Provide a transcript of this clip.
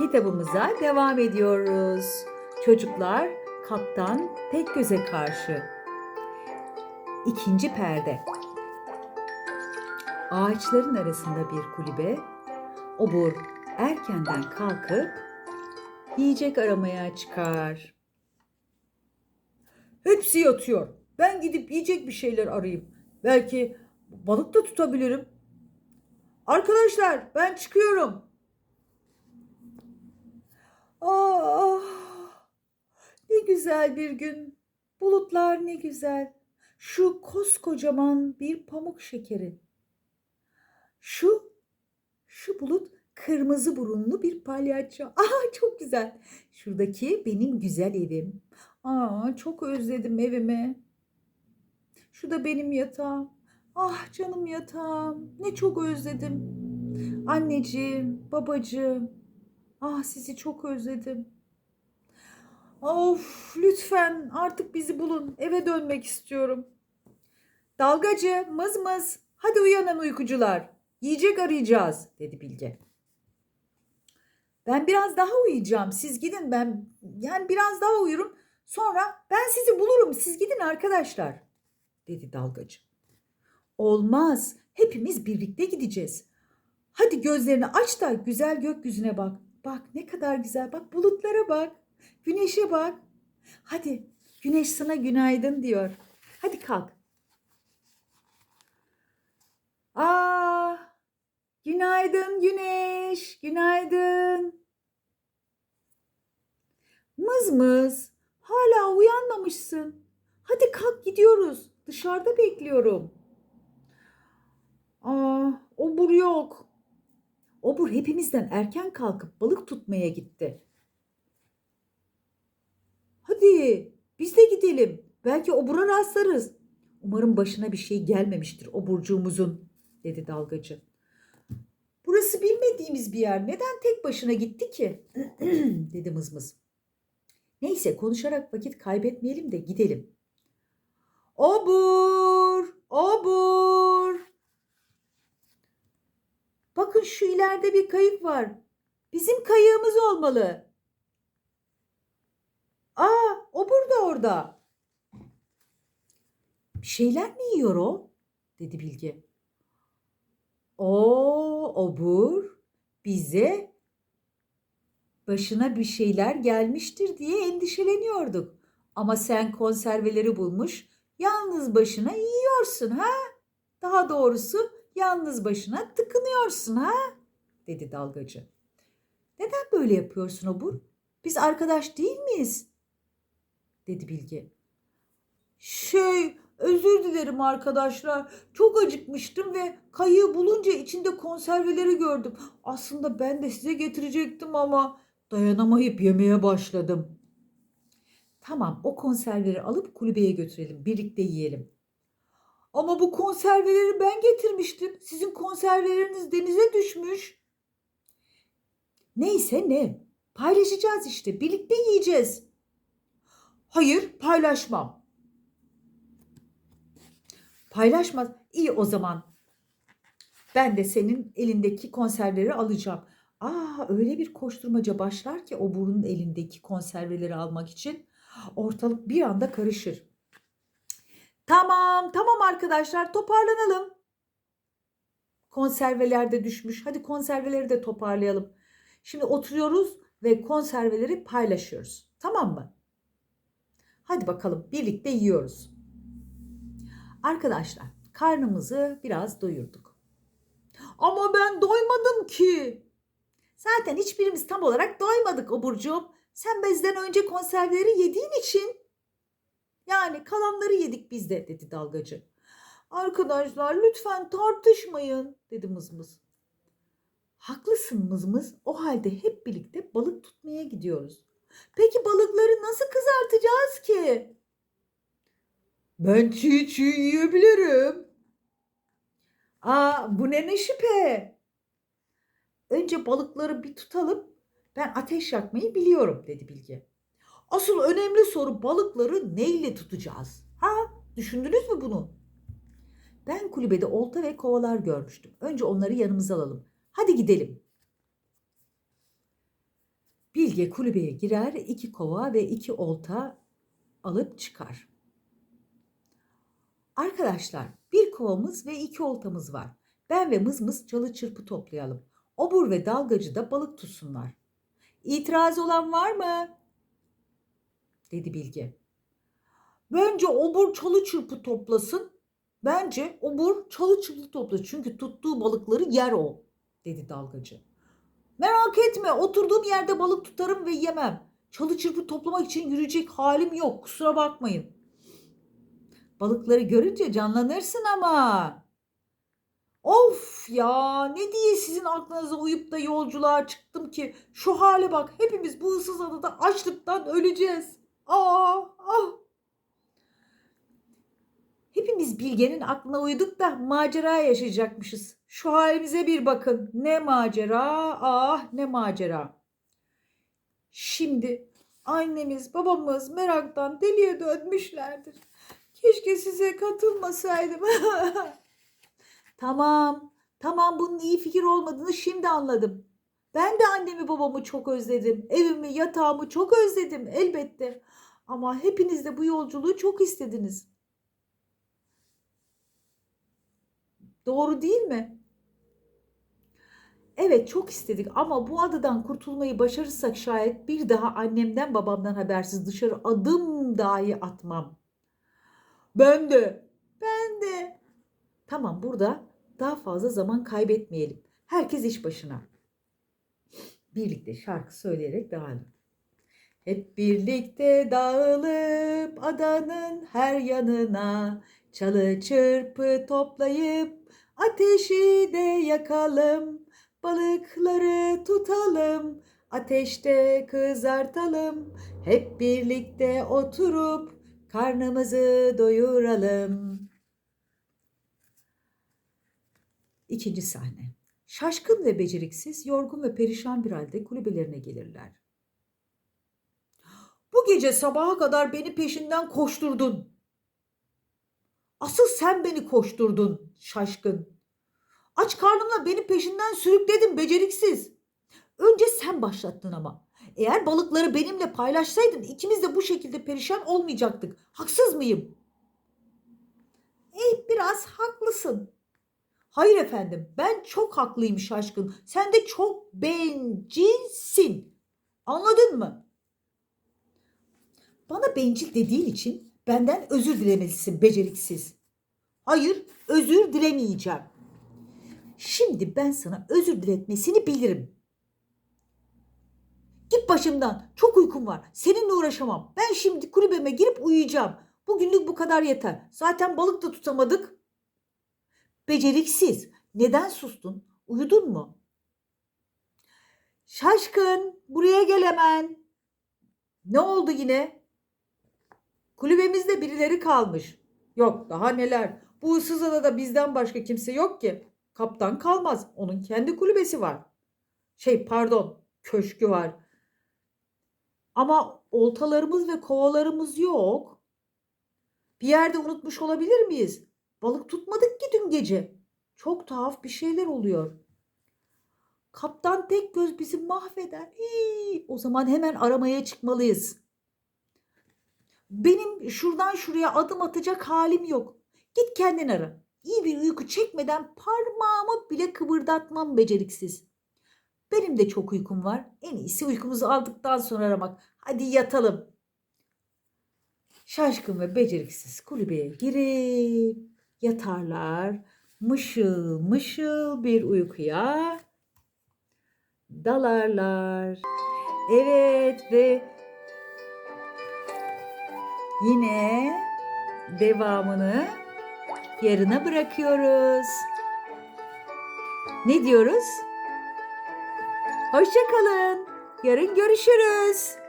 Kitabımıza devam ediyoruz. Çocuklar Kaptan Tekgöz'e karşı. İkinci perde. Ağaçların arasında bir kulübe. Obur erkenden kalkıp yiyecek aramaya çıkar. Hepsi yatıyor. Ben gidip yiyecek bir şeyler arayayım. Belki balık da tutabilirim. Arkadaşlar ben çıkıyorum. Ah, ne güzel bir gün. Bulutlar ne güzel. Şu koskocaman bir pamuk şekeri. Şu, şu bulut kırmızı burunlu bir palyaço. Ah çok güzel. Şuradaki benim güzel evim. Aa çok özledim evimi. Şu da benim yatağım. Ah canım yatağım. Ne çok özledim. Anneciğim, babacığım. Ah sizi çok özledim. Of lütfen artık bizi bulun. Eve dönmek istiyorum. Dalgacı, mız mız. Hadi uyanın uykucular. Yiyecek arayacağız dedi Bilge. Ben biraz daha uyuyacağım. Siz gidin ben yani biraz daha uyurum. Sonra ben sizi bulurum. Siz gidin arkadaşlar dedi dalgacı. Olmaz. Hepimiz birlikte gideceğiz. Hadi gözlerini aç da güzel gökyüzüne bak. Bak ne kadar güzel. Bak bulutlara bak. Güneşe bak. Hadi güneş sana günaydın diyor. Hadi kalk. Aa, günaydın güneş. Günaydın. Mız mız. Hala uyanmamışsın. Hadi kalk gidiyoruz. Dışarıda bekliyorum. Aa, obur yok. Obur hepimizden erken kalkıp balık tutmaya gitti. Hadi biz de gidelim. Belki obura rastlarız. Umarım başına bir şey gelmemiştir oburcuğumuzun, dedi dalgacı. Burası bilmediğimiz bir yer. Neden tek başına gitti ki? dedi mızmız. Neyse konuşarak vakit kaybetmeyelim de gidelim. Obur! Bakın şu ileride bir kayık var. Bizim kayığımız olmalı. Aa, obur da orada. Bir şeyler mi yiyor o? dedi Bilge. O obur bize başına bir şeyler gelmiştir diye endişeleniyorduk. Ama sen konserveleri bulmuş, yalnız başına yiyorsun ha? Daha doğrusu yalnız başına tıkınıyorsun ha? Dedi dalgacı. Neden böyle yapıyorsun Obur? Biz arkadaş değil miyiz? dedi Bilge. Şey, özür dilerim arkadaşlar. Çok acıkmıştım ve kayığı bulunca içinde konserveleri gördüm. Aslında ben de size getirecektim ama dayanamayıp yemeye başladım. Tamam, o konserveleri alıp kulübeye götürelim. Birlikte yiyelim. Ama bu konserveleri ben getirmiştim. Sizin konserveleriniz denize düşmüş. Neyse ne. Paylaşacağız işte. Birlikte yiyeceğiz. Hayır, paylaşmam. Paylaşmaz. İyi o zaman. Ben de senin elindeki konserveleri alacağım. Aa öyle bir koşturmaca başlar ki o burunun elindeki konserveleri almak için ortalık bir anda karışır. Tamam, tamam arkadaşlar toparlanalım. Konserveler de düşmüş. Hadi konserveleri de toparlayalım. Şimdi oturuyoruz ve konserveleri paylaşıyoruz. Tamam mı? Hadi bakalım birlikte yiyoruz. Arkadaşlar karnımızı biraz doyurduk. Ama ben doymadım ki. Zaten hiçbirimiz tam olarak doymadık Oburcuğum. Sen bizden önce konserveleri yediğin için. Yani kalanları yedik biz de dedi dalgacı. Arkadaşlar lütfen tartışmayın dedi mızmız. Haklısın mızmız. O halde hep birlikte balık tutmaya gidiyoruz. Peki balıkları nasıl kızartacağız ki? Ben çiğ çiğ yiyebilirim. Aa bu ne ne şüphe. Önce balıkları bir tutalım. Ben ateş yakmayı biliyorum dedi Bilge. Asıl önemli soru balıkları neyle tutacağız? Ha? Düşündünüz mü bunu? Ben kulübede olta ve kovalar görmüştüm. Önce onları yanımıza alalım. Hadi gidelim. Bilge kulübeye girer, iki kova ve iki olta alıp çıkar. Arkadaşlar bir kovamız ve iki oltamız var. Ben ve Mızmız çalı çırpı toplayalım. Obur ve dalgacı da balık tutsunlar. İtiraz olan var mı? dedi Bilge. Bence obur çalı çırpı toplasın. Bence obur çalı çırpı toplasın. Çünkü tuttuğu balıkları yer o, dedi dalgacı. Merak etme oturduğum yerde balık tutarım ve yemem. Çalı çırpı toplamak için yürüyecek halim yok kusura bakmayın. Balıkları görünce canlanırsın ama. Of ya ne diye sizin aklınıza uyup da yolculuğa çıktım ki şu hale bak hepimiz bu ıssız adada açlıktan öleceğiz. Aa, ah. Hepimiz Bilge'nin aklına uyduk da macera yaşayacakmışız. Şu halimize bir bakın. Ne macera, ah ne macera. Şimdi annemiz, babamız meraktan deliye dönmüşlerdir. Keşke size katılmasaydım. tamam, tamam bunun iyi fikir olmadığını şimdi anladım. Ben de annemi babamı çok özledim. Evimi, yatağımı çok özledim elbette. Ama hepiniz de bu yolculuğu çok istediniz. Doğru değil mi? Evet çok istedik ama bu adadan kurtulmayı başarırsak şayet bir daha annemden babamdan habersiz dışarı adım dahi atmam. Ben de. Ben de. Tamam burada daha fazla zaman kaybetmeyelim. Herkes iş başına. Birlikte şarkı söyleyerek dağılın. Hep birlikte dağılıp adanın her yanına çalı çırpı toplayıp ateşi de yakalım. Balıkları tutalım, ateşte kızartalım. Hep birlikte oturup karnımızı doyuralım. İkinci sahne. Şaşkın ve beceriksiz, yorgun ve perişan bir halde kulübelerine gelirler. Bu gece sabaha kadar beni peşinden koşturdun. Asıl sen beni koşturdun şaşkın. Aç karnımla beni peşinden sürükledin beceriksiz. Önce sen başlattın ama. Eğer balıkları benimle paylaşsaydın ikimiz de bu şekilde perişan olmayacaktık. Haksız mıyım? Eh biraz haklısın. Hayır efendim ben çok haklıyım şaşkın. Sen de çok bencilsin. Anladın mı? Bana bencil dediğin için benden özür dilemelisin beceriksiz. Hayır özür dilemeyeceğim. Şimdi ben sana özür diletmesini bilirim. Git başımdan. Çok uykum var. Seninle uğraşamam. Ben şimdi kulübeme girip uyuyacağım. Bugünlük bu kadar yeter. Zaten balık da tutamadık. Beceriksiz. Neden sustun? Uyudun mu? Şaşkın. Buraya gel hemen. Ne oldu yine? Kulübemizde birileri kalmış. Yok daha neler. Bu ıssız adada bizden başka kimse yok ki. Kaptan kalmaz. Onun kendi kulübesi var. Şey pardon köşkü var. Ama oltalarımız ve kovalarımız yok. Bir yerde unutmuş olabilir miyiz? Balık tutmadık ki dün gece. Çok tuhaf bir şeyler oluyor. Kaptan tek göz bizi mahveder. Hii, o zaman hemen aramaya çıkmalıyız. Benim şuradan şuraya adım atacak halim yok. Git kendin ara. İyi bir uyku çekmeden parmağımı bile kıvırdatmam beceriksiz. Benim de çok uykum var. En iyisi uykumuzu aldıktan sonra aramak. Hadi yatalım. Şaşkın ve beceriksiz kulübeye girip yatarlar. Mışıl mışıl bir uykuya dalarlar. Evet ve yine devamını yarına bırakıyoruz. Ne diyoruz? Hoşçakalın. Yarın görüşürüz.